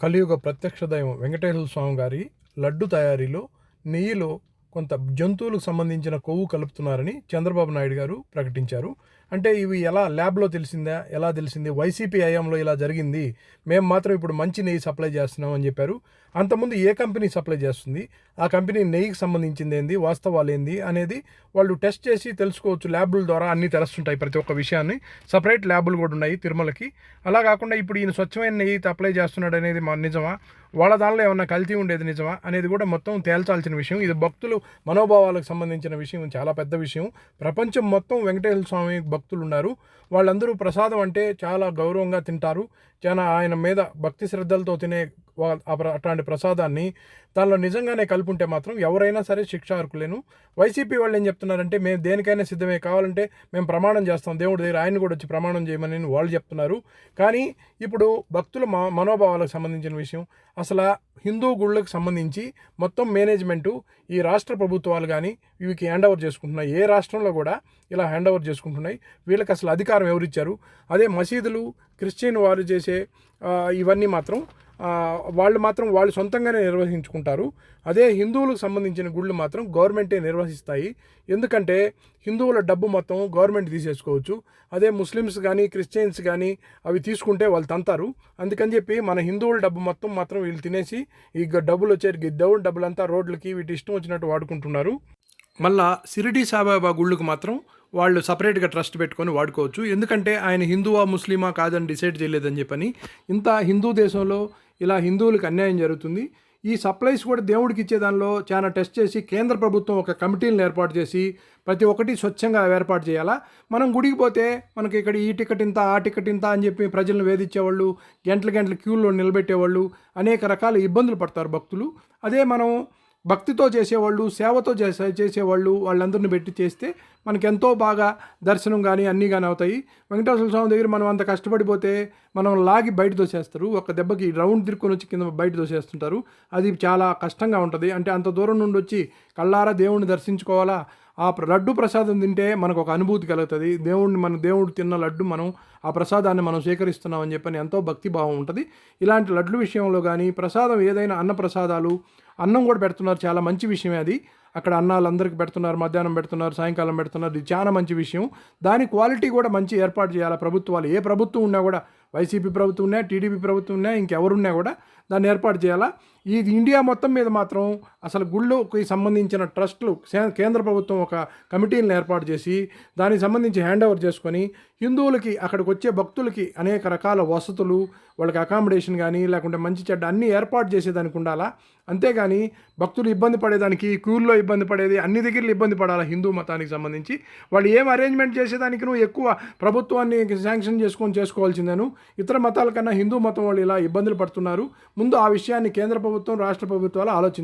కలియుగ ప్రత్యక్ష దైవం వెంకటేశ్వర స్వామి గారి లడ్డు తయారీలో నెయ్యిలో కొంత జంతువులకు సంబంధించిన కొవ్వు కలుపుతున్నారని చంద్రబాబు నాయుడు గారు ప్రకటించారు. అంటే ఇవి ఎలా ల్యాబ్లో తెలిసిందా? ఎలా తెలిసింది? వైసీపీ హయాంలో ఇలా జరిగింది. మేము మాత్రం ఇప్పుడు మంచి నెయ్యి సప్లై చేస్తున్నాం అని చెప్పారు. అంతకుముందు ఏ కంపెనీ సప్లై చేస్తుంది? ఆ కంపెనీ నెయ్యికి సంబంధించింది ఏంది? వాస్తవాలు ఏంది? అనేది వాళ్ళు టెస్ట్ చేసి తెలుసుకోవచ్చు. ల్యాబుల ద్వారా అన్నీ తెలుస్తుంటాయి ప్రతి ఒక్క విషయాన్ని. సపరేట్ ల్యాబులు కూడా ఉన్నాయి తిరుమలకి. అలా కాకుండా ఇప్పుడు ఈయన స్వచ్ఛమైన నెయ్యి అప్లై చేస్తున్నాడు అనేది మా నిజమా? వాళ్ళ దానిలో ఏమన్నా కల్తీ ఉండేది నిజమా? అనేది కూడా మొత్తం తేల్చాల్సిన విషయం. ఇది భక్తులు మనోభావాలకు సంబంధించిన విషయం. చాలా పెద్ద విషయం. ప్రపంచం మొత్తం వెంకటేశ్వర స్వామి భక్తులు భక్తులు ఉన్నారు వాళ్ళందరూ ప్రసాదం అంటే చాలా గౌరవంగా తింటారు. చాలా ఆయన మీద భక్తి శ్రద్ధలతో తినే అట్లాంటి ప్రసాదాన్ని దానిలో నిజంగానే కలుపుంటే ఉంటే మాత్రం ఎవరైనా సరే శిక్ష అర్హులేను వైసీపీ వాళ్ళు ఏం చెప్తున్నారంటే మేము దేనికైనా సిద్ధమే కావాలంటే మేము ప్రమాణం చేస్తాం దేవుడి దగ్గర ఆయన కూడా వచ్చి ప్రమాణం చేయమని వాళ్ళు చెప్తున్నారు. కానీ ఇప్పుడు భక్తుల మనోభావాలకు సంబంధించిన విషయం అసలు హిందూ గుళ్ళకు సంబంధించి మొత్తం మేనేజ్మెంటు ఈ రాష్ట్ర ప్రభుత్వాలు కానీ వీరికి హ్యాండ్ ఓవర్ చేసుకుంటున్నాయి. ఏ రాష్ట్రంలో కూడా ఇలా హ్యాండ్ ఓవర్ చేసుకుంటున్నాయి. వీళ్ళకి అసలు అధికారం ఎవరిచ్చారు? అదే మసీదులు క్రిస్టియన్ వారు చేసే ఇవన్నీ మాత్రం వాళ్ళు మాత్రం వాళ్ళు సొంతంగానే నిర్వహించుకుంటారు. అదే హిందువులకు సంబంధించిన గుళ్ళు మాత్రం గవర్నమెంటే నిర్వహిస్తాయి. ఎందుకంటే హిందువుల డబ్బు మొత్తం గవర్నమెంట్ తీసేసుకోవచ్చు. అదే ముస్లిమ్స్ కానీ క్రిస్టియన్స్ కానీ అవి తీసుకుంటే వాళ్ళు తంతారు. అందుకని చెప్పి మన హిందువుల డబ్బు మొత్తం మాత్రం వీళ్ళు తినేసి ఈ డబ్బులు వచ్చే ఈ డబ్బులంతా రోడ్లకి వీటి ఇష్టం వచ్చినట్టు వాడుకుంటున్నారు. మళ్ళా సిరిడి సాయిబాబా గుళ్ళకు మాత్రం వాళ్ళు సపరేట్గా ట్రస్ట్ పెట్టుకొని వాడుకోవచ్చు. ఎందుకంటే ఆయన హిందువా ముస్లిమా కాదని డిసైడ్ చేయలేదని చెప్పని ఇంత హిందూ దేశంలో ఇలా హిందువులకు అన్యాయం జరుగుతుంది. ఈ సప్లైస్ కూడా దేవుడికి ఇచ్చే దానిలో చాలా టెస్ట్ చేసి కేంద్ర ప్రభుత్వం ఒక కమిటీలను ఏర్పాటు చేసి ప్రతి ఒక్కటి స్వచ్ఛంగా ఏర్పాటు చేయాలా? మనం గుడికి పోతే మనకి ఇక్కడ ఈ టికెట్ ఇంత ఆ టికెట్ ఇంత అని చెప్పి ప్రజలను వేధించేవాళ్ళు గంటల గంటల క్యూల్లో నిలబెట్టేవాళ్ళు అనేక రకాల ఇబ్బందులు పడతారు భక్తులు. అదే మనం భక్తితో చేసేవాళ్ళు సేవతో చేసే చేసేవాళ్ళు వాళ్ళందరిని పెట్టి చేస్తే మనకి ఎంతో బాగా దర్శనం కానీ అన్నీ కానీ అవుతాయి. వెంకటేశ్వర స్వామి దగ్గర మనం అంత కష్టపడిపోతే మనం లాగి బయట దోసేస్తారు ఒక దెబ్బకి రౌండ్ తిరుక్కొని వచ్చి కింద బయట దోసేస్తుంటారు అది చాలా కష్టంగా ఉంటుంది. అంటే అంత దూరం నుండి వచ్చి కళ్ళారా దేవుణ్ణి దర్శించుకోవాలా? ఆ ప్ర- లడ్డు ప్రసాదం తింటే మనకు ఒక అనుభూతి కలుగుతుంది. దేవుడిని మన దేవుడు తిన్న లడ్డు మనం ఆ ప్రసాదాన్ని మనం స్వీకరిస్తున్నాం అని చెప్పని ఎంతో భక్తి భావం ఉంటుంది. ఇలాంటి లడ్లు విషయంలో కానీ ప్రసాదం ఏదైనా అన్న ప్రసాదాలు అన్నం కూడా పెడుతున్నారు. చాలా మంచి విషయమే అది. అక్కడ అన్నాలు అందరికి పెడుతున్నారు మధ్యాహ్నం పెడుతున్నారు సాయంకాలం పెడుతున్నారు. ఇది చాలా మంచి విషయం. దాని క్వాలిటీ కూడా మంచి ఏర్పాటు చేయాలి ప్రభుత్వాలు. ఏ ప్రభుత్వం ఉన్నా కూడా వైసీపీ ప్రభుత్వం ఉన్నా టీడీపీ ప్రభుత్వం ఉన్నా ఇంకెవరున్నా కూడా దాన్ని ఏర్పాటు చేయాలా? ఈ ఇండియా మొత్తం మీద మాత్రం అసలు గుళ్ళుకి సంబంధించిన ట్రస్టులు కేంద్ర ప్రభుత్వం ఒక కమిటీలను ఏర్పాటు చేసి దానికి సంబంధించి హ్యాండ్ ఓవర్ చేసుకొని హిందువులకి అక్కడికి వచ్చే భక్తులకి అనేక రకాల వసతులు వాళ్ళకి అకామిడేషన్ కానీ లేకుంటే మంచి చెడ్డ అన్నీ ఏర్పాటు చేసేదానికి ఉండాలా? అంతేగాని భక్తులు ఇబ్బంది పడేదానికి క్యూర్లో ఇబ్బంది పడేది అన్ని దగ్గరలు ఇబ్బంది పడాలా హిందూ మతానికి సంబంధించి? వాళ్ళు ఏం అరేంజ్మెంట్ చేసేదానికి నువ్వు ఎక్కువ ప్రభుత్వాన్ని శాంక్షన్ చేసుకొని చేసుకోవాల్సిందేను? ఇతర మతాల కన్నా హిందూ మతం వాళ్ళు ఇలా ఇబ్బందులు పడుతున్నారు. ముందు ఆ విషయాన్ని కేంద్ర ప్రభుత్వం రాష్ట్ర ప్రభుత్వాలు ఆలోచించారు